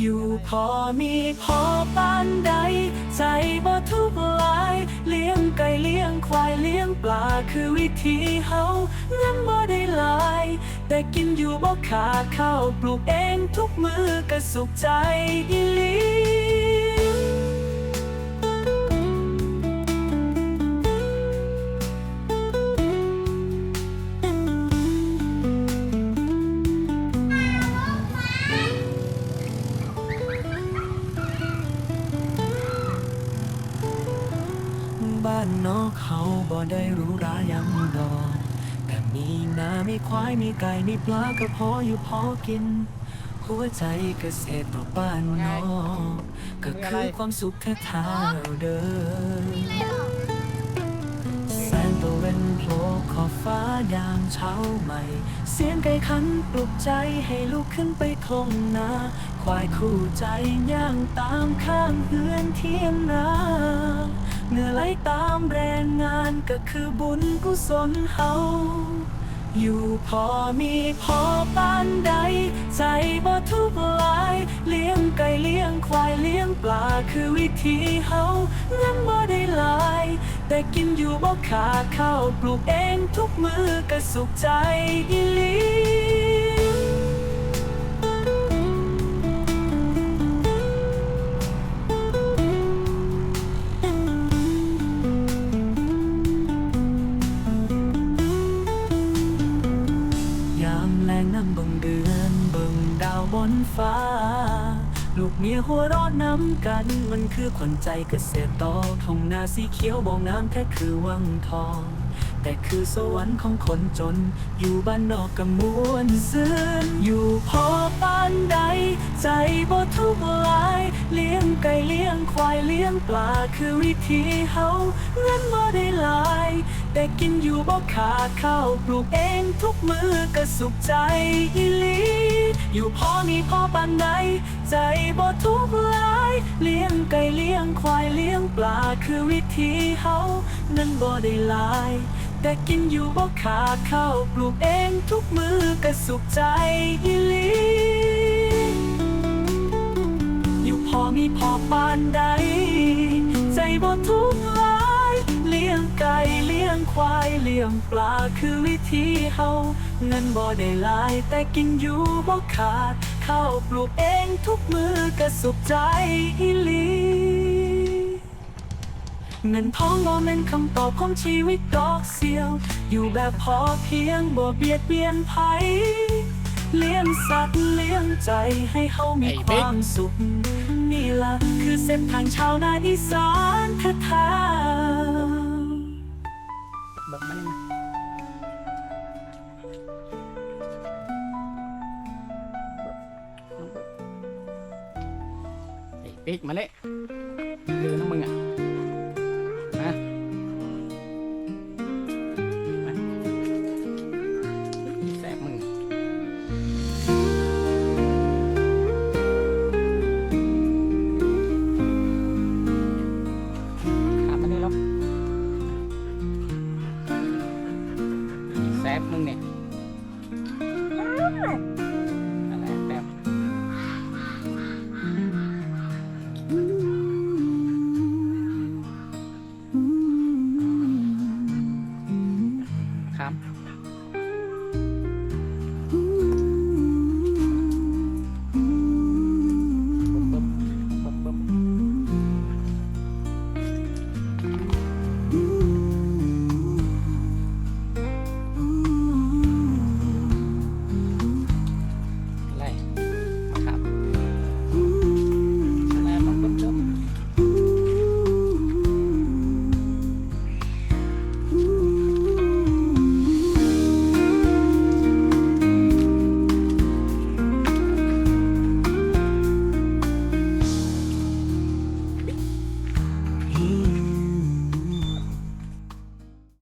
อยู่พอมีพอปานใด ใจบ่ทุกหลาย เลี้ยงไก่เลี้ยงควายเลี้ยงปลาคือวิธีเฮาเงินบ่ได้หลาย แต่กินอยู่บ่ขาดข้าวปลูกเองทุกมือก็สุขใจอีหลี บ้านนอกเขาบ่ได้รู้รายังดอกแต่มีนามีควายมีไก่มีปลาก็พออยู่พอกิน หัวใจเกษตรต่อบ้านนอกก็คือความสุขแท้ๆเดิมแสงตะเวนโผล่ขอบฟ้ายามเช้าใหม่ เสียงไก่ขันปลุกใจให้ลุกขึ้นไปคงนาควายคู่ใจย่างตามข้างเฮือนเทียมนา เหงื่อไหลตามแรงงานก็คือบุญกุศลเฮาอยู่พอมีพอปานใด ใจบ่ทุกข์ลาย เลี้ยงไก่เลี้ยงควายเลี้ยงปลาคือวิธีเฮาเงินบ่ได้หลาย แต่กินอยู่บ่ขาดข้าวปลูกเองทุกมือก็สุขใจอีหลี ฟ้า ลูกเมียหัวร้อนน้ำกัน มันคือขวัญใจเกษตรตอทงนาสีเขียวบ่งน้ำแท้คือวังทอง แต่คือสวรรค์ของคนจน อยู่บ้านนอกกับมวนซื่นอยู่พอปานใด ใจบ่ทุกข์หลาย ไก่เลี้ยงควายเลี้ยงปลาคือวิธีเฮาเงินบ่ได้หลาย แต่กินอยู่บ่ขาดข้าวปลูกเองทุกมือก็สุขใจอีหลีอยู่พอมีพอปานใดใจบ่ทุกข์หลายเลี้ยงไก่เลี้ยงควายเลี้ยงปลาคือวิธีเฮานั้นบ่ได้หลายแต่กินอยู่บ่ขาดข้าวปลูกเองทุกมือก็สุขใจอี พอปานใด ใจบ่ทุกข์หลายเลี้ยงไก่เลี้ยงควายเลี้ยงปลาคือวิธีเฮาเงินบ่ได้หลายแต่กินอยู่บ่ขาดข้าวปลูกเองทุกมือก็สุขใจอีหลีเงินทองบ่แม่นคำตอบของชีวิตดอกเสียว อยู่แบบพอเพียงบ่เบียดเบียนภัยเลี้ยงสัตว์เลี้ยงใจให้เฮามีความสุข ล่ะคือเส้นทางชาวนาอีสานแท้แบบมันปิ๊กมาเลยเรือน้ำมึงอะ nih